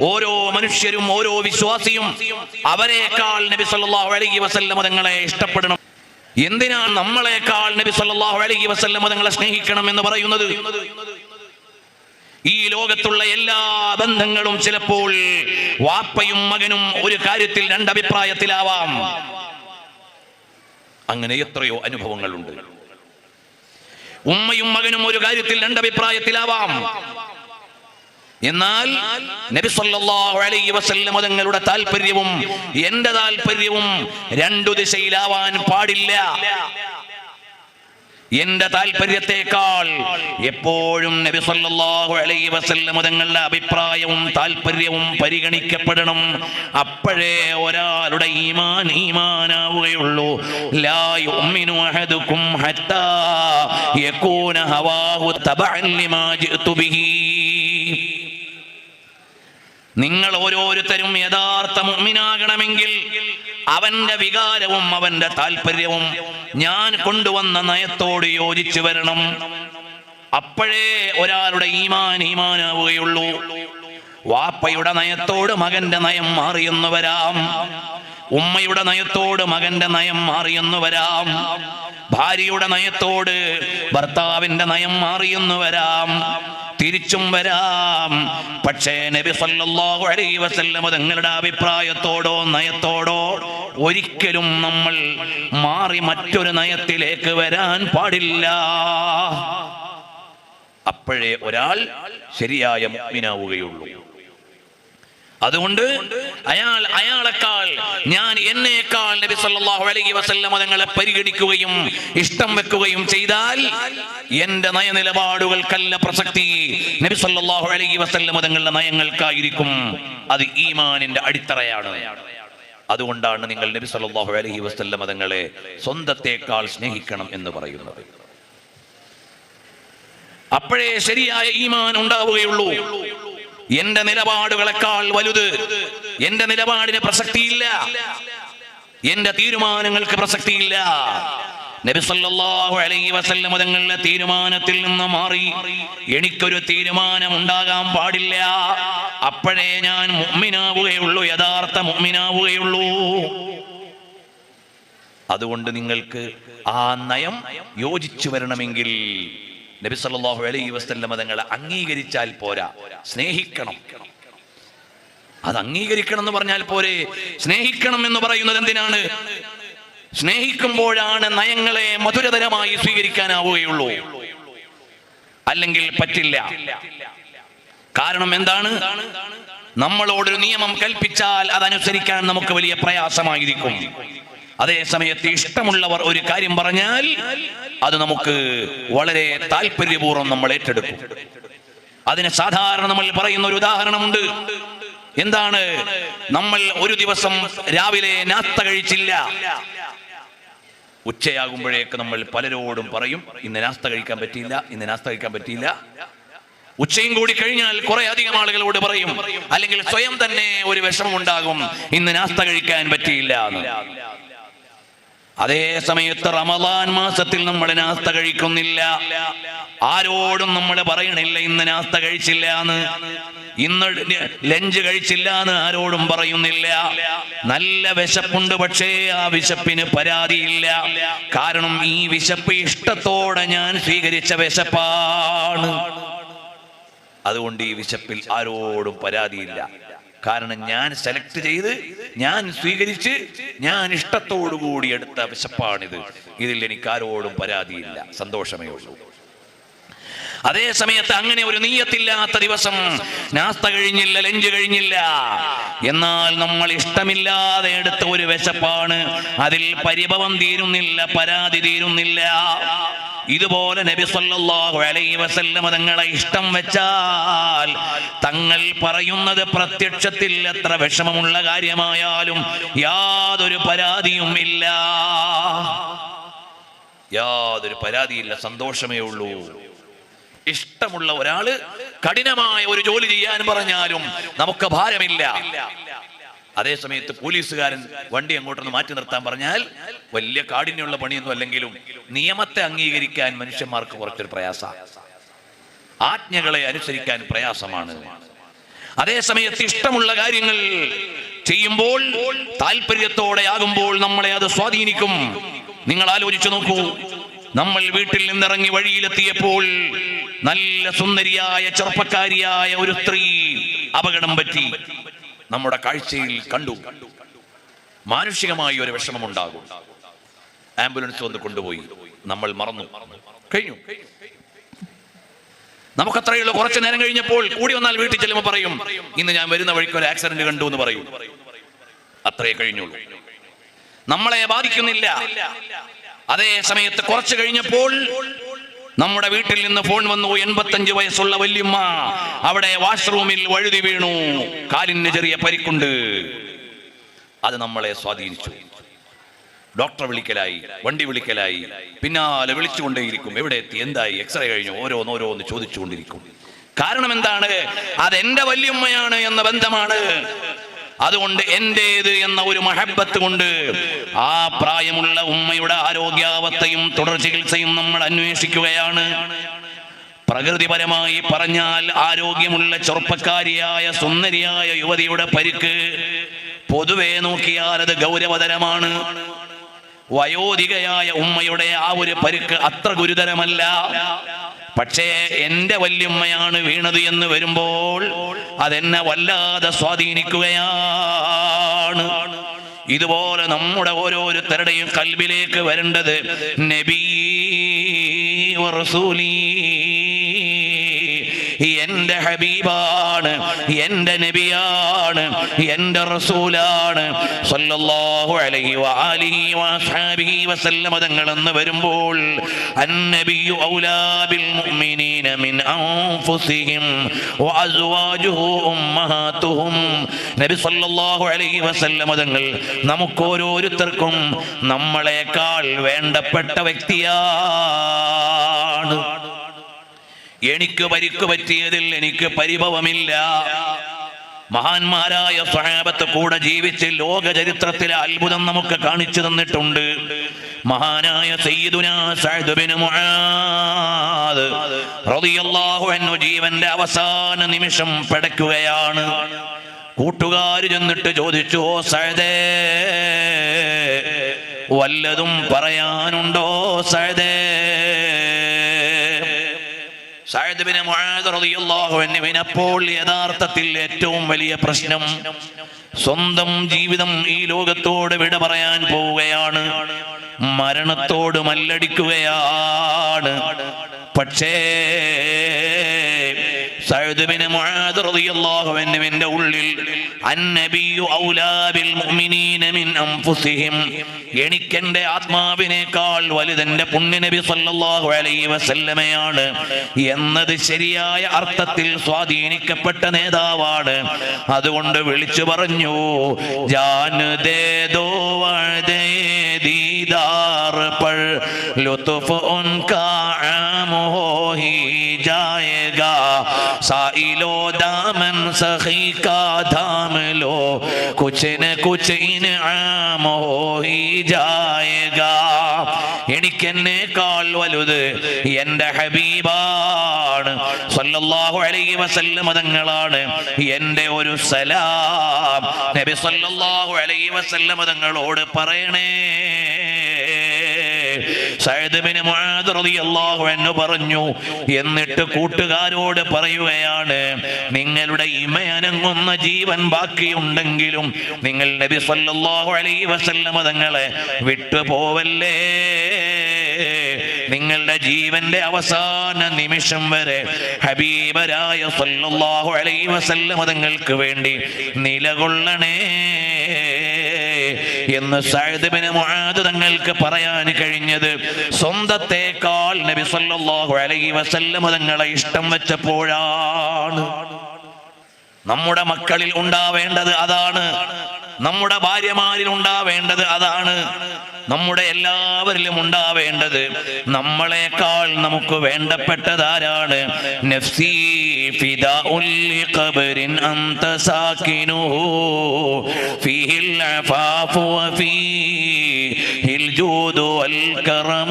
ഓരോ മനുഷ്യരും ഓരോ വിശ്വാസിയും അവരെക്കാൾ നബി സല്ലല്ലാഹു അലൈഹി വസല്ലം തങ്ങളെ ഇഷ്ടപ്പെടണം. എന്തിനാണ് നമ്മളെക്കാൾ നബി സല്ലല്ലാഹു അലൈഹി വസല്ലം തങ്ങളെ സ്നേഹിക്കണം എന്ന് പറയുന്നത്? ഈ ലോകത്തുള്ള എല്ലാ ബന്ധങ്ങളും ചിലപ്പോൾ വാപ്പയും മകനും ഒരു കാര്യത്തിൽ രണ്ടഭിപ്രായത്തിലാവാം. അങ്ങനെ എത്രയോ അനുഭവങ്ങളുണ്ട്. ഉമ്മയും മകനും ഒരു കാര്യത്തിൽ രണ്ടഭിപ്രായത്തിലാവാം. എന്നാൽ നബി സല്ലല്ലാഹു അലൈഹി വസല്ലം തങ്ങളുടെ താല്പര്യവും എന്റെ താല്പര്യവും രണ്ടു ദിശയിലാവാൻ പാടില്ല. എന്റെ താല്പര്യത്തെക്കാൾ എപ്പോഴും നബി സല്ലല്ലാഹു അലൈഹി വസല്ലം തങ്ങളുടെ അഭിപ്രായവും താല്പര്യവും പരിഗണിക്കപ്പെടണം. അപ്പോഴേ ഒരാളുടെ ഈമാൻ ഈമാനാവുകയുള്ളൂ. ലാ യുഅ്മിനു അഹദുക്കും ഹത്താ യകൂന ഹവാഹു തബഅൻ ലിമാ ജിതു ബിഹി. നിങ്ങൾ ഓരോരുത്തരും യഥാർത്ഥ മുഅ്മിനാകണമെങ്കിൽ അവന്റെ വികാരവും അവന്റെ താല്പര്യവും ഞാൻ കൊണ്ടുവന്ന നയത്തോട് യോജിച്ചു വരണം. അപ്പോഴേ ഒരാളുടെ ഈമാൻ ഈമാനാവുകയുള്ളൂ. വാപ്പയുടെ നയത്തോട് മകന്റെ നയം മാറിയെന്ന് വരാം. ഉമ്മയുടെ നയത്തോട് മകന്റെ നയം മാറിയെന്ന് വരാം. ഭാര്യയുടെ നയത്തോട് ഭർത്താവിന്റെ നയം മാറിയെന്ന് വരാം. തിരിച്ചും വരാം. പക്ഷേ നബി സല്ലല്ലാഹു അലൈഹി വസല്ലം തങ്ങളുടെ അഭിപ്രായത്തോടോ നയത്തോടോ ഒരിക്കലും നമ്മൾ മാറി മറ്റൊരു നയത്തിലേക്ക് വരാൻ പാടില്ല. അപ്പോഴേ ഒരാൾ ശരിയായ മുഅ്മിനാവുകയുള്ളൂ. അതുകൊണ്ട് അയാൾ അയാളെക്കാൾ ഞാൻ എന്നേക്കാൾ നബി സല്ലല്ലാഹു അലൈഹി വസല്ലം തങ്ങളെ പരിഗണിക്കുകയും ഇഷ്ടം വെക്കുകയും ചെയ്താൽ എന്റെ നയനിലപാടുകൾക്കല്ല പ്രസക്തി. നബി സല്ലല്ലാഹു അലൈഹി വസല്ലം തങ്ങളുടെ നയങ്ങൾക്കായിരിക്കും അത് ഈമാനിന്റെ അടിത്തറയാണ്. അതുകൊണ്ടാണ് നിങ്ങൾ നബി സല്ലല്ലാഹു അലൈഹി വസല്ലം തങ്ങളെ സ്വന്തത്തെക്കാൾ സ്നേഹിക്കണം എന്ന് പറയുന്നത്. അപ്പോഴേ ശരിയായ ഈമാൻ ഉണ്ടാവുകയുള്ളൂ. എന്റെ നിലപാടുകളെക്കാൾ വലുത് എന്റെ നിലപാടിന് പ്രസക്തിയില്ല. എന്റെ തീരുമാനങ്ങൾക്ക് പ്രസക്തിയില്ല. നബി സല്ലല്ലാഹു അലൈഹി തങ്ങളുടെ തീരുമാനത്തിൽ നിന്ന് മാറി. എനിക്കൊരു തീരുമാനം ഉണ്ടാകാൻ പാടില്ല. അപ്പോഴേ ഞാൻ മുമ്മിനാവുകയുള്ളൂ യഥാർത്ഥ മുമ്മിനാവുകയുള്ളൂ അതുകൊണ്ട് നിങ്ങൾക്ക് ആ നയം യോജിച്ചു വരണമെങ്കിൽ നബി സല്ലല്ലാഹു അലൈഹി വസല്ലം തങ്ങളെ അംഗീകരിച്ചാൽ പോരാ. സ്നേഹിക്കണം. അത് അംഗീകരിക്കണം എന്ന് പറഞ്ഞാൽ പോരെ. സ്നേഹിക്കണം എന്ന് പറയുന്നത് എന്തിനാണ്? സ്നേഹിക്കുമ്പോഴാണ് നയങ്ങളെ മധുരതരമായി സ്വീകരിക്കാനാവുകയുള്ളൂ. അല്ലെങ്കിൽ പറ്റില്ല. കാരണം എന്താണ്? നമ്മളോടൊരു നിയമം കൽപ്പിച്ചാൽ അതനുസരിക്കാൻ നമുക്ക് വലിയ പ്രയാസമായിരിക്കും. അതേ സമയത്ത് ഇഷ്ടമുള്ളവർ ഒരു കാര്യം പറഞ്ഞാൽ അത് നമുക്ക് വളരെ താല്പര്യപൂർവം നമ്മൾ ഏറ്റെടുക്കും. അതിന് സാധാരണ നമ്മൾ പറയുന്ന ഒരു ഉദാഹരണമുണ്ട്. എന്താണ്? നമ്മൾ ഒരു ദിവസം രാവിലെ നാത്ത കഴിച്ചില്ല. ഉച്ചയാകുമ്പോഴേക്ക് നമ്മൾ പലരോടും പറയും ഇന്ന് നാസ്ത കഴിക്കാൻ പറ്റിയില്ല ഇന്ന് നാസ്ത കഴിക്കാൻ പറ്റിയില്ല. ഉച്ചയും കൂടി കഴിഞ്ഞാൽ കുറെ അധികം ആളുകളോട് പറയും അല്ലെങ്കിൽ സ്വയം തന്നെ ഒരു വിഷമം ഉണ്ടാകും ഇന്ന് നാസ്ത കഴിക്കാൻ പറ്റിയില്ല അതേ സമയത്ത് റമദാൻ മാസത്തിൽ നമ്മൾ നാസ്ത കഴിക്കുന്നില്ല. ആരോടും നമ്മൾ പറയണില്ല ഇന്ന് നാസ്ത കഴിച്ചില്ല എന്ന് ഇന്ന് ലഞ്ച് കഴിച്ചില്ല എന്ന് ആരോടും പറയുന്നില്ല. നല്ല വിശപ്പുണ്ട് പക്ഷേ ആ വിശപ്പിന് പരാതിയില്ല. കാരണം ഈ വിശപ്പ് ഇഷ്ടത്തോടെ ഞാൻ സ്വീകരിച്ച വിശപ്പാണ്. അതുകൊണ്ട് ഈ വിശപ്പിൽ ആരോടും പരാതിയില്ല. കാരണം ഞാൻ സെലക്ട് ചെയ്ത് ഞാൻ സ്വീകരിച്ച് ഞാൻ ഇഷ്ടത്തോടുകൂടി എടുത്ത വിശപ്പാണിത്. ഇതിൽ എനിക്ക് ആരോടും പരാതിയില്ല. സന്തോഷമേ ഉള്ളൂ. അതേ സമയത്ത് അങ്ങനെ ഒരു നീയത്തില്ലാത്ത ദിവസം നാസ്ത കഴിഞ്ഞില്ല ലഞ്ച് കഴിഞ്ഞില്ല. എന്നാൽ നമ്മൾ ഇഷ്ടമില്ലാതെ എടുത്ത ഒരു വിശപ്പാണ്. അതിൽ പരിഭവം തീരുന്നില്ല പരാതി തീരുന്നില്ല. ഇതുപോലെ നബി സല്ലല്ലാഹു അലൈഹി വസല്ലം തങ്ങളെ ഇഷ്ടം വെച്ചാൽ തങ്ങൾ പറയുന്നത് പ്രത്യക്ഷത്തിൽ എത്ര വിഷമമുള്ള കാര്യമായാലും യാതൊരു പരാതിയും ഇല്ല. യാതൊരു പരാതിയില്ല സന്തോഷമേ ഉള്ളൂ. ഇഷ്ടമുള്ള ഒരാൾ കഠിനമായ ഒരു ജോലി ചെയ്യാൻ പറഞ്ഞാലും നമുക്ക് ഭാരമില്ല. അതേ സമയത്ത് പോലീസുകാരൻ വണ്ടി അങ്ങോട്ടൊന്ന് മാറ്റി നിർത്താൻ പറഞ്ഞാൽ വലിയ കാഠിന്യമുള്ള പണിയൊന്നും അല്ലെങ്കിലും നിയമത്തെ അംഗീകരിക്കാൻ മനുഷ്യന്മാർക്ക് കുറച്ചൊരു പ്രയാസ. ആജ്ഞകളെ അനുസരിക്കാൻ പ്രയാസമാണ്. അതേ സമയത്ത് ഇഷ്ടമുള്ള കാര്യങ്ങൾ ചെയ്യുമ്പോൾ താല്പര്യത്തോടെ ആകുമ്പോൾ നമ്മളെ അത് സ്വാധീനിക്കും. നിങ്ങൾ ആലോചിച്ചു നോക്കൂ നമ്മൾ വീട്ടിൽ നിന്നിറങ്ങി വഴിയിലെത്തിയപ്പോൾ നല്ല സുന്ദരിയായ ചെറുപ്പക്കാരിയായ ഒരു സ്ത്രീ അപകടം പറ്റി. നമ്മുടെ കാഴ്ചയിൽ കണ്ടു. മാനുഷികമായ ഒരു വിഷമമുണ്ടാകും. ആംബുലൻസ് വന്ന് കൊണ്ടുപോയി. നമ്മൾ മറന്നു. കഴിഞ്ഞു. നമുക്കത്രയുള്ള കുറച്ചു നേരം കഴിഞ്ഞപ്പോൾ കൂടി വന്നാൽ വീട്ടിൽ ചെല്ലുമ്പോൾ പറയും ഇന്ന് ഞാൻ വരുന്ന വഴിക്ക് ഒരു ആക്സിഡന്റ് കണ്ടു എന്ന് പറയും. അത്രേ കഴിഞ്ഞുള്ളൂ. നമ്മളെ ബാധിക്കുന്നില്ല. അതേ സമയത്ത് കുറച്ച് കഴിഞ്ഞപ്പോൾ നമ്മുടെ വീട്ടിൽ നിന്ന് ഫോൺ വന്നു എൺപത്തഞ്ച് വയസ്സുള്ള വല്യമ്മ. അവിടെ വാഷ്റൂമിൽ വഴുതി വീണു. കാലിന് ചെറിയ പരിക്കുണ്ട്. അത് നമ്മളെ സ്വാധീനിച്ചു. ഡോക്ടറെ വിളിക്കലായി വണ്ടി വിളിക്കലായി. പിന്നാലെ വിളിച്ചുകൊണ്ടേയിരിക്കും. എവിടെ എത്തി? എന്തായി? എക്സ്റേ കഴിഞ്ഞു. ഓരോന്നോരോന്ന് ചോദിച്ചുകൊണ്ടിരിക്കും. കാരണം എന്താണ്? അതെന്റെ വല്യമ്മയാണ് എന്ന ബന്ധമാണ്. അതുകൊണ്ട് എന്റേത് എന്ന ഒരു മഹബത്ത് കൊണ്ട് ആ പ്രായമുള്ള ഉമ്മയുടെ ആരോഗ്യാവസ്ഥയും തുടർ ചികിത്സയും നമ്മൾ അന്വേഷിക്കുകയാണ്. പ്രകൃതിപരമായി പറഞ്ഞാൽ ആരോഗ്യമുള്ള ചെറുപ്പക്കാരിയായ സുന്ദരിയായ യുവതിയുടെ പരിക്ക് പൊതുവെ നോക്കിയാൽ അത് ഗൗരവതരമാണ്. വയോധികയായ ഉമ്മയുടെ ആ ഒരു പരിക്ക് അത്ര ഗുരുതരമല്ല. പക്ഷേ എന്റെ വല്യമ്മയാണ് വീണത് എന്ന് വരുമ്പോൾ അതെന്നെ വല്ലാതെ സ്വാധീനിക്കുകയാണ്. ഇതുപോലെ നമ്മുടെ ഓരോരുത്തരുടെയും കൽബിലേക്ക് വരേണ്ടത് നബീ വറസൂലീ എന്റെ ഹബീബാണ് എന്റെ നബിയാണ് എന്റെ റസൂലാണ്. സല്ലല്ലാഹു അലൈഹി തങ്ങൾ എന്ന് വരുമ്പോൾ അന്നബിയു മുഅ്മിനീന മിൻ അൻഫുസിഹിം നബി സല്ലല്ലാഹു അലൈഹി തങ്ങൾ നമ്മളെക്കാൾ വേണ്ടപ്പെട്ട വ്യക്തിയാണ്. എനിക്ക് പരിക്ക് പറ്റിയതിൽ എനിക്ക് പരിഭവമില്ല. മഹാന്മാരായ സ്വഹാബത്ത് കൂടെ ജീവിച്ച് ലോക ചരിത്രത്തിലെ അത്ഭുതം നമുക്ക് കാണിച്ചു തന്നിട്ടുണ്ട്. മഹാനായ ജീവന്റെ അവസാന നിമിഷം പടയ്ക്കുകയാണ്. കൂട്ടുകാർ ചെന്നിട്ട് ചോദിച്ചു ഓ സഅദേ വല്ലതും പറയാനുണ്ടോ സഅദേ അപ്പോൾ യഥാർത്ഥത്തിൽ ഏറ്റവും വലിയ പ്രശ്നം സ്വന്തം ജീവിതം ഈ ലോകത്തോട് വിട പറയാൻ പോവുകയാണ്. മരണത്തോട് മല്ലടിക്കുകയാണ്. പക്ഷേ ഉള്ളിൽ ഔലാബിൽ മുഅ്മിനീന മിൻ അൻഫുസിഹിം. എനിക്കെന്റെ ആത്മാവിനേക്കാൾ വലുതെന്റെ പുണ്യനബി സല്ലല്ലാഹു അലൈഹി വസല്ലമയാണ്. എന്നത് ശരിയായ അർത്ഥത്തിൽ സ്വാധീനിക്കപ്പെട്ട നേതാവാണ്. അതുകൊണ്ട് വിളിച്ചു പറഞ്ഞു ജാൻ ദീദാർ साइलो दामन सखी का धाम लो कुछ न कुछ इनाम हो ही जाएगा എനിക്കെന്നേക്കാൾ വലുത് എന്റെ ഹബീബാണ് സല്ലല്ലാഹു അലൈഹി വസല്ലം തങ്ങളാണ് എന്റെ ഒരു സലാം നബി സല്ലല്ലാഹു അലൈഹി വസല്ലം തങ്ങളോട് പറയണേ പറഞ്ഞു എന്നിട്ട് കൂട്ടുകാരോട് പറയുകയാണ് നിങ്ങളുടെ ഇമയനങ്ങുന്ന ജീവൻ ബാക്കിയുണ്ടെങ്കിലും നിങ്ങൾ നബി സല്ലല്ലാഹു അലൈഹി വസല്ലമ തങ്ങളെ വിട്ടുപോവല്ലേ? നിങ്ങളുടെ ജീവന്റെ അവസാന നിമിഷം വരെ ഹബീബരായ സല്ലല്ലാഹു അലൈഹി വസല്ലമ തങ്ങൾക്ക് വേണ്ടി നിലകൊള്ളണേ. എന്ന് സഹദിബിന് മുഹാദ് തങ്ങൾക്ക് പറയാൻ കഴിഞ്ഞത്. സ്വന്തത്തെക്കാൾ നബി സല്ലല്ലാഹു അലൈഹി വസല്ലമ തങ്ങളെ ഇഷ്ടം വെച്ചപ്പോഴാണ്. നമ്മുടെ മക്കളിൽ ഉണ്ടാവേണ്ടത് അതാണ്. നമ്മുടെ ഭാര്യമാരിൽ ഉണ്ടാവേണ്ടത് അതാണ്. നമ്മുടെ എല്ലാവരിലും ഉണ്ടാവേണ്ടത് നമ്മളെക്കാൾ നമുക്ക് വേണ്ടപ്പെട്ടതാരാണ് നഫ്സി. فداء لقبر أنت ساكنه. فيه العفاف وفيه الجود والكرم.